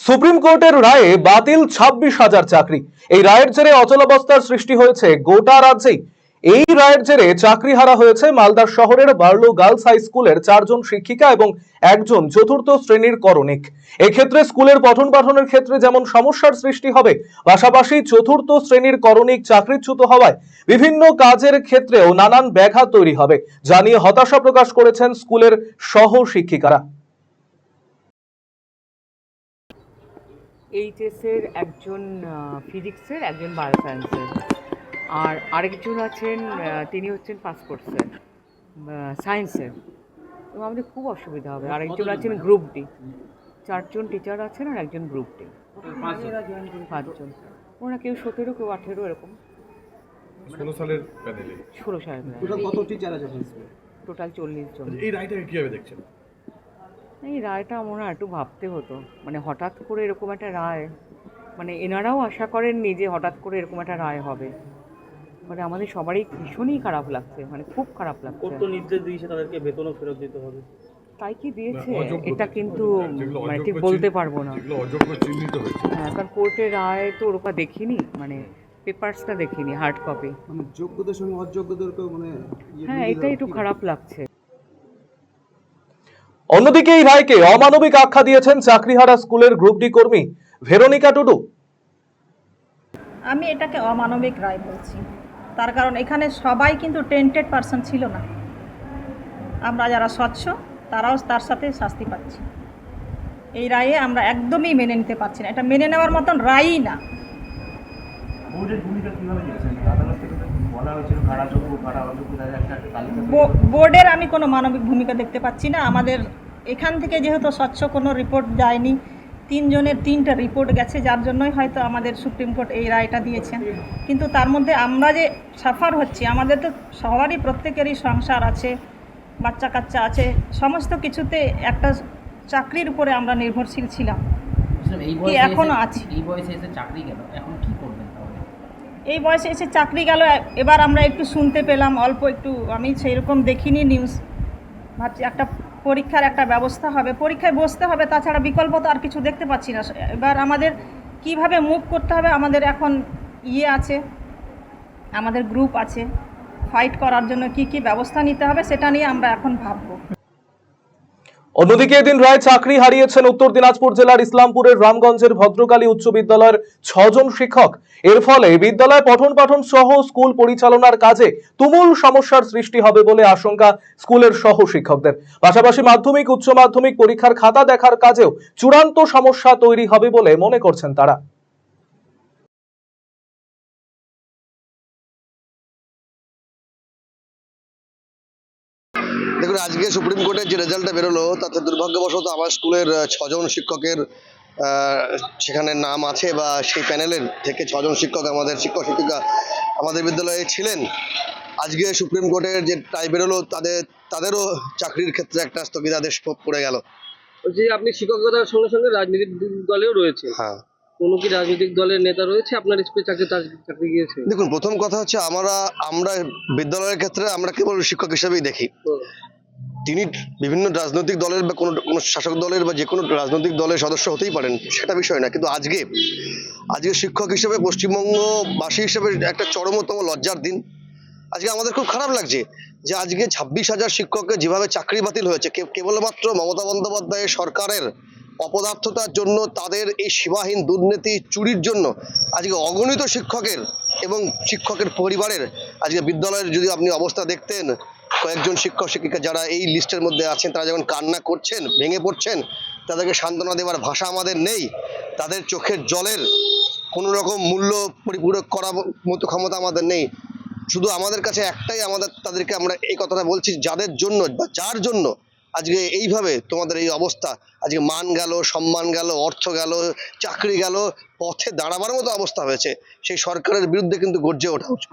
Supreme কোর্টের রায়ে বাতিল ছাব্বিশ হাজার চাকরি। এই রায়ের জেরে অচলাবস্থার সৃষ্টি হয়েছে গোটা রাজ্যেই। এই রায়ের জেরে চাকরি হারা হয়েছে মালদা শহরের বার্লো গার্লস হাই স্কুলের চারজন শিক্ষিকা এবং একজন চতুর্থ শ্রেণির করণিক। এক্ষেত্রে স্কুলের পঠন পাঠনের ক্ষেত্রে যেমন সমস্যার সৃষ্টি হবে, পাশাপাশি চতুর্থ শ্রেণির করণিক চাকরিচ্যুত হওয়ায় বিভিন্ন কাজের ক্ষেত্রেও নানান ব্যাঘাত তৈরি হবে জানিয়ে হতাশা প্রকাশ করেছেন স্কুলের সহ শিক্ষিকারা এইচএসের একজন ফিজিক্সের একজন বায়োসায়েন্সের আর আরেকজন আছেন তিনি হচ্ছেন পাসপোর্টসের সায়েন্সের তো আমাদের খুব অসুবিধা হবে। আরেকজন আছেন গ্রুপ ডি। চারজন টিচার আছেন আর একজন গ্রুপ ডি। পাঁচজন। ওনারা কেউ সতেরো কেউ আঠেরো এরকম। ষোলো সালের প্যানেলে। ষোলো টোটাল কত টিচার আছে টোটাল চল্লিশ জন। এই রায়টাকে কীভাবে দেখছেন? এই রায়টা হয় একটু ভাবতে হতো। মানে হঠাৎ করে এরকম একটা রায় মানে এনারাও আশা করেননি যে হঠাৎ করে এরকম একটা রায় হবে। মানে আমাদের সবারই ভীষণই খারাপ লাগছে মানে খুব খারাপ লাগছে। কোর্ট তো নির্দেশ দিয়েছে তাদেরকে বেতনও ফেরত দিতে হবে? তাই কি দিয়েছে? এটা কিন্তু মানে ঠিক বলতে পারব না। যেগুলো অযোগ্য চিহ্নিত হয়েছে। হ্যাঁ কারণ কোর্টের রায় তো ওরকম দেখিনি মানে পেপারসটা দেখিনি হার্ড কপি মানে যোগ্যদের সঙ্গে অযোগ্যদেরকেও মানে ইয়ে হ্যাঁ মিলিয়ে এটা একটু খারাপ লাগছে। অন্যদিকে এই রায়কে অমানবিক আখ্যা দিয়েছেন চাকরিহারা স্কুলের গ্রুপ ডি কর্মী ভেরোনিকা টুডু। আমি এটাকে অমানবিক রায় বলছি। তার কারণ এখানে সবাই কিন্তু টেন্টেড পার্সন ছিল না। আমরা যারা স্বচ্ছ তারাও তার সাথে শাস্তি পাচ্ছি। এই রায়ে আমরা একদমই মেনে নিতে পারছি না। এটা মেনে নেওয়ার মতন রায়ই না। বোর্ডের আমি কোনো মানবিক ভূমিকা দেখতে পাচ্ছি না। আমাদের এখান থেকে যেহেতু স্বচ্ছ কোনো রিপোর্ট যায়নি তিনজনের তিনটা রিপোর্ট গেছে যার জন্যই হয়তো আমাদের সুপ্রিম কোর্ট এই রায়টা দিয়েছেন। কিন্তু তার মধ্যে আমরা যে সাফার হচ্ছি আমাদের তো সবারই প্রত্যেকেরই সংসার আছে বাচ্চা কাচ্চা আছে সমস্ত কিছুতে একটা চাকরির উপরে আমরা নির্ভরশীল ছিলাম। বুঝলাম, এই কি বয়সে এখনও এসে- আছি? এই বয়সে এসে চাকরি গেল এখন কি করবেন এই বয়সে এসে চাকরি গেল এবার আমরা একটু শুনতে পেলাম অল্প একটু আমি সেই রকম দেখিনি নিউজ ভাবছি, একটা পরীক্ষার একটা ব্যবস্থা হবে। পরীক্ষায় বসতে হবে, তাছাড়া বিকল্প তো আর কিছু দেখতে পাচ্ছি না। এবার আমাদের কীভাবে মুভ করতে হবে, আমাদের এখন ইয়ে আছে, আমাদের গ্রুপ আছে। ফাইট করার জন্য কি কি ব্যবস্থা নিতে হবে, সেটা নিয়ে আমরা এখন ভাববো। অন্যদিকে এদিন রায় চাকরি হারিয়েছেন উত্তর দিনাজপুর জেলার ইসলামপুরের রামগঞ্জের ভদ্রকালী উচ্চ বিদ্যালয়ের ছজন শিক্ষক। এর ফলে বিদ্যালয় পঠন পাঠন সহ স্কুল পরিচালনার কাজে তুমুল সমস্যার সৃষ্টি হবে বলে আশঙ্কা স্কুলের সহ শিক্ষকদের। পাশাপাশি মাধ্যমিক, উচ্চ মাধ্যমিক পরীক্ষার খাতা দেখার কাজেও চূড়ান্ত সমস্যা তৈরি হবে বলে মনে করছেন তারা। দেখুন আজকে সুপ্রিম কোর্টের যে রেজাল্টটা বেরোলো তাতে দুর্ভাগ্যবশত আমার স্কুলের ছজন শিক্ষকের সেখানে নাম আছে বা সেই প্যানেলের থেকে ছজন শিক্ষক আমাদের শিক্ষক শিক্ষিকা আমাদের বিদ্যালয়ে ছিলেন। আজকে সুপ্রিম কোর্টের যে রায় বেরোলো তাদের তাদেরও চাকরির ক্ষেত্রে একটা স্থগিতাদেশ পড়ে গেল। আপনি শিক্ষকতার সঙ্গে সঙ্গে রাজনৈতিক দলেও রয়েছে হ্যাঁ। কোনো কি রাজনৈতিক দলের নেতা রয়েছে? আপনার স্কুলে চাকরি চাকরি গিয়েছে। দেখুন প্রথম কথা হচ্ছে আমরা আমরা বিদ্যালয়ের ক্ষেত্রে আমরা কেবল শিক্ষক হিসেবেই দেখি। তিনি বিভিন্ন রাজনৈতিক দলের বা কোনো কোনো শাসক দলের বা যে কোনো রাজনৈতিক দলের সদস্য হতেই পারেন সেটা বিষয় না কিন্তু আজকে আজকে শিক্ষক হিসেবে পশ্চিমবঙ্গবাসী হিসেবে একটা চরমতম লজ্জার দিন। আজকে আমাদের খুব খারাপ লাগছে যে আজকে ছাব্বিশ হাজার শিক্ষকের যেভাবে চাকরি বাতিল হয়েছে কেবলমাত্র মমতা বন্দ্যোপাধ্যায়ের সরকারের অপদার্থতার জন্য তাদের এই সীমাহীন দুর্নীতি চুরির জন্য আজকে অগণিত শিক্ষকের এবং শিক্ষকের পরিবারের আজকে বিদ্যালয়ের যদি আপনি অবস্থা দেখতেন, কয়েকজন শিক্ষক, শিক্ষিকা যারা এই লিস্টের মধ্যে আছেন, তারা যখন কান্না করছেন, ভেঙে পড়ছেন, তাদেরকে সান্ত্বনা দেওয়ার ভাষা আমাদের নেই, তাদের চোখের জলের কোনো রকম মূল্য পরিপূরক করার মতো ক্ষমতা আমাদের নেই। শুধু আমাদের কাছে একটাই আমাদের, তাদেরকে আমরা এই কথাটা বলছি, যাদের জন্য বা যার জন্য আজকে এইভাবে তোমাদের এই অবস্থা। আজকে মান গেল, সম্মান গেল, অর্থ গেল, চাকরি গেল, পথে দাঁড়াবার মতো অবস্থা হয়েছে। সেই সরকারের বিরুদ্ধে কিন্তু গর্জে ওঠা উচিত।